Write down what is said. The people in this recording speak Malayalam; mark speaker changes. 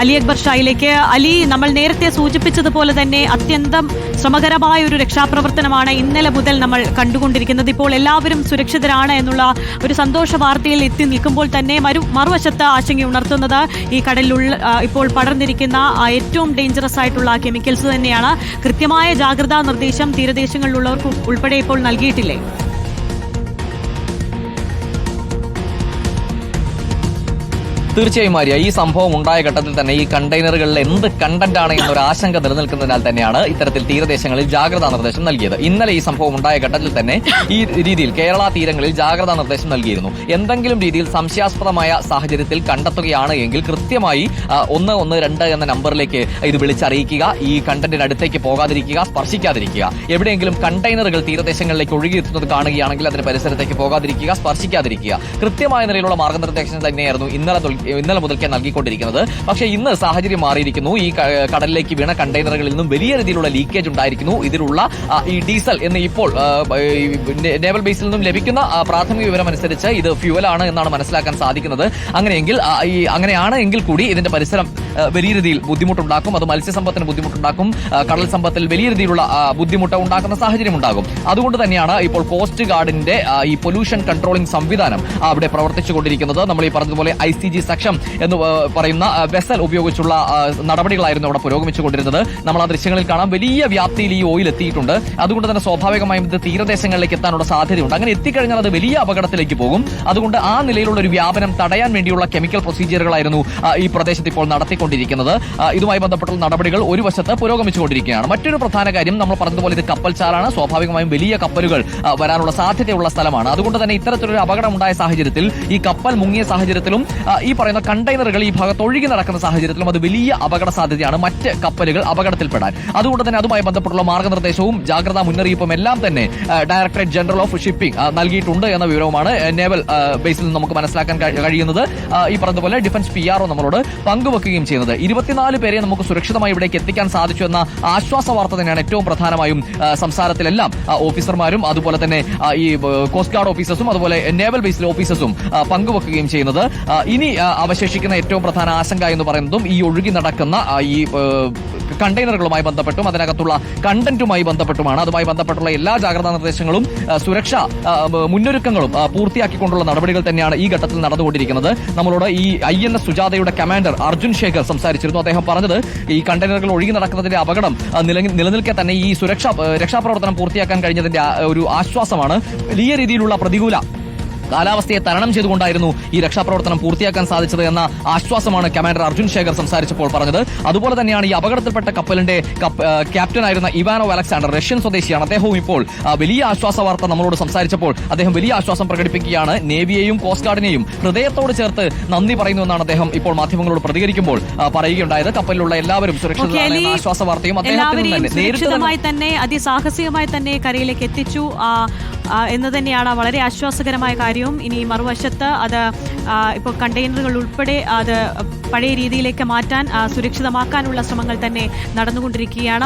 Speaker 1: അലി അക്ബർ ഷായിലേക്ക്. അലി നമ്മൾ നേരത്തെ സൂചിപ്പിച്ചതുപോലെ തന്നെ അത്യന്തം ശ്രമകരമായ ഒരു രക്ഷാപ്രവർത്തനമാണ് ഇന്നലെ മുതൽ നമ്മൾ കണ്ടുകൊണ്ടിരിക്കുന്നത്. ഇപ്പോൾ എല്ലാവരും സുരക്ഷിതരാണ് എന്നുള്ള ഒരു സന്തോഷ വാർത്തയിൽ എത്തി നിൽക്കുമ്പോൾ തന്നെ മറു മറുവശത്ത് ആശങ്ക ഉണർത്തുന്നത് ഈ കടലിലുള്ള ഇപ്പോൾ പടർന്നിരിക്കുന്ന ഏറ്റവും ഡേഞ്ചറസ് ആയിട്ടുള്ള കെമിക്കൽസ് തന്നെയാണ്. കൃത്യമായ ജാഗ്രതാ നിർദ്ദേശം തീരദേശങ്ങളിലുള്ളവർക്ക് ഉൾപ്പെടെ ഇപ്പോൾ നൽകിയിട്ടില്ലേ?
Speaker 2: തീർച്ചയായും മാരിയ ഈ സംഭവം ഉണ്ടായ ഘട്ടത്തിൽ തന്നെ ഈ കണ്ടെയ്നറുകളിൽ എന്ത് കണ്ടന്റ് ആണ് എന്നൊരു ആശങ്ക നിലനിൽക്കുന്നതിനാൽ തന്നെയാണ് ഇത്തരത്തിൽ തീരദേശങ്ങളിൽ ജാഗ്രതാ നിർദ്ദേശം നൽകിയത്. ഇന്നലെ ഈ സംഭവം ഉണ്ടായ ഘട്ടത്തിൽ തന്നെ ഈ രീതിയിൽ കേരള തീരങ്ങളിൽ ജാഗ്രതാ നിർദ്ദേശം നൽകിയിരുന്നു. എന്തെങ്കിലും രീതിയിൽ സംശയാസ്പദമായ സാഹചര്യത്തിൽ കണ്ടെത്തുകയാണ് എങ്കിൽ കൃത്യമായി ഒന്ന് ഒന്ന് രണ്ട് എന്ന നമ്പറിലേക്ക് ഇത് വിളിച്ചറിയിക്കുക ഈ കണ്ടന്റിന് അടുത്തേക്ക് പോകാതിരിക്കുക സ്പർശിക്കാതിരിക്കുക. എവിടെയെങ്കിലും കണ്ടെയ്നറുകൾ തീരദേശങ്ങളിലേക്ക് ഒഴുകിയെത്തുന്നത് കാണുകയാണെങ്കിൽ അതിന് പരിസരത്തേക്ക് പോകാതിരിക്കുക സ്പർശിക്കാതിരിക്കുക. കൃത്യമായ നിലയിലുള്ള മാർഗനിർദ്ദേശം തന്നെയായിരുന്നു ഇന്നലെ ഇന്നലെ മുതൽക്കേ നൽകിക്കൊണ്ടിരിക്കുന്നത്. പക്ഷേ ഇന്ന് സാഹചര്യം മാറിയിരിക്കുന്നു. ഈ കടലിലേക്ക് വീണ കണ്ടെയ്നറുകളിൽ നിന്നും വലിയ രീതിയിലുള്ള ലീക്കേജ് ഉണ്ടായിരിക്കുന്നു. ഇതിലുള്ള ഈ ഡീസൽ എന്ന് ഇപ്പോൾ നേവൽ ബേസിൽ നിന്നും ലഭിക്കുന്ന പ്രാഥമിക വിവരം അനുസരിച്ച് ഇത് ഫ്യൂവലാണ് എന്നാണ് മനസ്സിലാക്കാൻ സാധിക്കുന്നത്. അങ്ങനെയെങ്കിൽ ഈ അങ്ങനെയാണ് എങ്കിൽ കൂടി ഇതിന്റെ പരിസരം വലിയ രീതിയിൽ ബുദ്ധിമുട്ടുണ്ടാക്കും. അത് മത്സ്യസമ്പത്തിന് ബുദ്ധിമുട്ടുണ്ടാക്കും. കടൽ സമ്പത്തിൽ വലിയ രീതിയിലുള്ള ബുദ്ധിമുട്ട് ഉണ്ടാക്കുന്ന സാഹചര്യം ഉണ്ടാകും. അതുകൊണ്ട് തന്നെയാണ് ഇപ്പോൾ കോസ്റ്റ് ഗാർഡിന്റെ ഈ പൊല്യൂഷൻ കൺട്രോളിംഗ് സംവിധാനം അവിടെ പ്രവർത്തിച്ചുകൊണ്ടിരിക്കുന്നത്. നമ്മൾ ഈ പറഞ്ഞതുപോലെ ഐ സി ജി സക്ഷം എന്ന് പറയുന്ന വെസൽ ഉപയോഗിച്ചുള്ള നടപടികളായിരുന്നു അവിടെ പുരോഗമിച്ചുകൊണ്ടിരുന്നത്. നമ്മൾ ആ ദൃശ്യങ്ങളിൽ കാണാം. വലിയ വ്യാപ്തിയിൽ ഈ ഓയിൽ എത്തിയിട്ടുണ്ട്. അതുകൊണ്ട് തന്നെ സ്വാഭാവികമായും ഇത് തീരദേശങ്ങളിലേക്ക് എത്താനുള്ള സാധ്യതയുണ്ട്. അങ്ങനെ എത്തിക്കഴിഞ്ഞാൽ അത് വലിയ അപകടത്തിലേക്ക് പോകും. അതുകൊണ്ട് ആ നിലയിലുള്ള ഒരു വ്യാപനം തടയാൻ വേണ്ടിയുള്ള കെമിക്കൽ പ്രൊസീജിയറുകളായിരുന്നു ഈ പ്രദേശത്ത് ഇപ്പോൾ നടത്തിക്കൊണ്ടിരിക്കുന്നത് ഇതുമായി ബന്ധപ്പെട്ട നടപടികൾ ഒരു വശത്ത് പുരോഗമിച്ചുകൊണ്ടിരിക്കുകയാണ്. മറ്റൊരു പ്രധാന കാര്യം നമ്മൾ പറഞ്ഞതുപോലെ ഇത് കപ്പൽ ചാലാണ്. സ്വാഭാവികമായും വലിയ കപ്പലുകൾ വരാനുള്ള സാധ്യതയുള്ള സ്ഥലമാണ്. അതുകൊണ്ട് തന്നെ ഇത്തരത്തിലൊരു അപകടം ഉണ്ടായ സാഹചര്യത്തിൽ ഈ കപ്പൽ മുങ്ങിയ സാഹചര്യത്തിലും ഈ പറയുന്ന കണ്ടെയ്നറുകൾ ഈ ഭാഗത്ത് ഒഴുകി നടക്കുന്ന സാഹചര്യത്തിലും അത് വലിയ അപകട സാധ്യതയാണ് മറ്റ് കപ്പലുകൾ അപകടത്തിൽപ്പെടാൻ. അതുകൊണ്ട് തന്നെ അതുമായി ബന്ധപ്പെട്ടുള്ള മാർഗനിർദ്ദേശവും ജാഗ്രതാ മുന്നറിയിപ്പും എല്ലാം തന്നെ ഡയറക്ടറേറ്റ് ജനറൽ ഓഫ് ഷിപ്പിംഗ് നൽകിയിട്ടുണ്ട് എന്ന വിവരവുമാണ് നേവൽ ബേസിൽ നിന്ന് നമുക്ക് മനസ്സിലാക്കാൻ കഴിയുന്നത്. ഈ പറഞ്ഞതുപോലെ ഡിഫൻസ് പി ആർഒ നമ്മളോട് പങ്കുവെക്കുകയും ചെയ്യുന്നത് ഇരുപത്തിനാല് പേരെ നമുക്ക് സുരക്ഷിതമായി ഇവിടേക്ക് എത്തിക്കാൻ സാധിച്ചു എന്ന ആശ്വാസ വാർത്ത തന്നെയാണ് ഏറ്റവും പ്രധാനമായും സംസ്ഥാനത്തിലെല്ലാം ഓഫീസർമാരും അതുപോലെ തന്നെ ഈ കോസ്റ്റ് ഗാർഡ് ഓഫീസേഴ്സും അതുപോലെ നേവൽ ബേസിലെ ഓഫീസേഴ്സും പങ്കുവെക്കുകയും ചെയ്യുന്നത്. ഇനി അവശേഷിക്കുന്ന ഏറ്റവും പ്രധാന ആശങ്ക എന്ന് പറയുന്നതും ഈ ഒഴുകി നടക്കുന്ന ഈ കണ്ടെയ്നറുകളുമായി ബന്ധപ്പെട്ടും അതിനകത്തുള്ള കണ്ടന്റുമായി ബന്ധപ്പെട്ടുമാണ്. അതുമായി ബന്ധപ്പെട്ടുള്ള എല്ലാ ജാഗ്രതാ നിർദ്ദേശങ്ങളും സുരക്ഷാ മുന്നൊരുക്കങ്ങളും പൂർത്തിയാക്കിക്കൊണ്ടുള്ള നടപടികൾ തന്നെയാണ് ഈ ഘട്ടത്തിൽ നടന്നുകൊണ്ടിരിക്കുന്നത്. നമ്മളോട് ഈ ഐ എൻ എസ് സുജാതയുടെ കമാൻഡർ അർജുൻ ശേഖർ സംസാരിച്ചിരുന്നു. അദ്ദേഹം പറഞ്ഞത് ഈ കണ്ടെയ്നറുകൾ ഒഴുകി നടക്കുന്നതിന്റെ അപകടം നിലനിൽക്കെ തന്നെ ഈ സുരക്ഷാ രക്ഷാപ്രവർത്തനം പൂർത്തിയാക്കാൻ കഴിഞ്ഞതിന്റെ ഒരു ആശ്വാസമാണ്. വലിയ രീതിയിലുള്ള പ്രതികൂല കാലാവസ്ഥയെ തരണം ചെയ്തുകൊണ്ടായിരുന്നു ഈ രക്ഷാപ്രവർത്തനം പൂർത്തിയാക്കാൻ സാധിച്ചത് എന്ന ആശ്വാസമാണ് കമാൻഡർ അർജുൻ ശേഖർ സംസാരിച്ചപ്പോൾ പറഞ്ഞത്. അതുപോലെ തന്നെയാണ് ഈ അപകടത്തിൽപ്പെട്ട കപ്പലിന്റെ ക്യാപ്റ്റൻ ആയിരുന്ന ക്യാപ്റ്റനായിരുന്ന ഇവാനോ അലക്സാണ്ടർ റഷ്യൻ സ്വദേശിയാണ്. അദ്ദേഹവും ഇപ്പോൾ വലിയ ആശ്വാസ വാർത്ത നമ്മളോട് സംസാരിച്ചപ്പോൾ അദ്ദേഹം വലിയ ആശ്വാസം പ്രകടിപ്പിക്കുകയാണ്. നേവിയെയും കോസ്റ്റ് ഗാർഡിനെയും ഹൃദയത്തോട് ചേർത്ത് നന്ദി പറയുന്നു എന്നാണ് അദ്ദേഹം ഇപ്പോൾ മാധ്യമങ്ങളോട് പ്രതികരിക്കുമ്പോൾ പറയുകയുണ്ടായത്. കപ്പലിലുള്ള എല്ലാവരും സുരക്ഷിതരാണെന്ന ആശ്വാസ വാർത്തയും
Speaker 1: അദ്ദേഹത്തിന്
Speaker 2: തന്നെ നേരിട്ട് തന്നെ
Speaker 1: അതിസാഹസികമായി തന്നെ കരയിലേക്ക് എത്തിച്ചു എന്ന് തന്നെയാണ് വളരെ ആശ്വാസകരമായ കാര്യവും ഇനി മറുവശത്ത് അത് ഇപ്പോൾ കണ്ടെയ്നറുകൾ ഉൾപ്പെടെ അത് പഴയ രീതിയിലേക്ക് മാറ്റാൻ സുരക്ഷിതമാക്കാനുള്ള ശ്രമങ്ങൾ തന്നെ നടന്നുകൊണ്ടിരിക്കുകയാണ്.